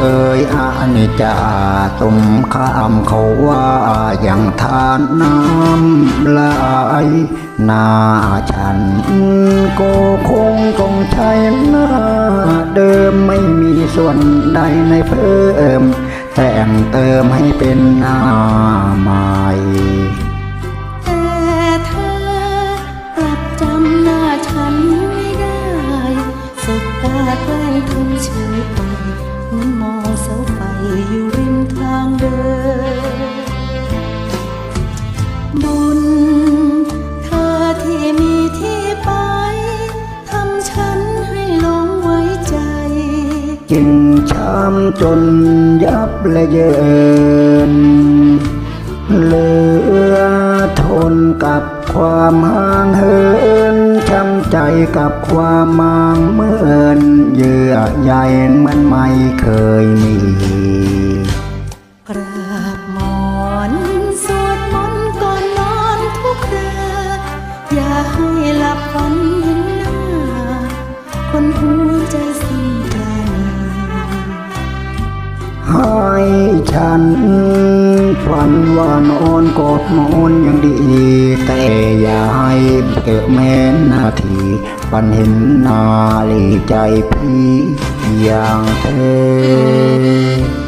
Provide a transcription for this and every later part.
เอ่ยอานิจจาสมคำเขาว่าอย่างทานน้ำลายนาฉันก็คงต้องใช้หน้าเดิมไม่มีส่วนใดในเพิ่ม แต่งเติมให้เป็นหน้าใหม่ จึงช้ำจนยับและเยินเหลือทนกับความห่างเหินช้ำใจกับความมางเมือนเยื่อใยมันไม่เคยมีกราบหมอนสวดมนต์ก่อนนอนทุกคืนอย่าให้หลับฝันเห็นหน้าคนหัวใจส ฝันว่านอนกอดนอนยังดี แต่อย่าให้เกิดแม้นาทีปันเห็นนาลีใจพี่อย่างเธอ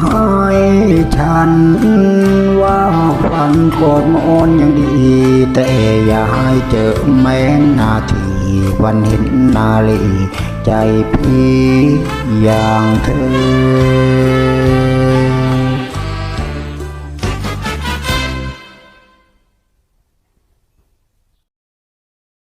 ให้ฉันว่าฝันกดมอนยังดี แต่อย่าให้เจอแม้นนาทีวันเห็นนาลีใจพี่อย่างเธอ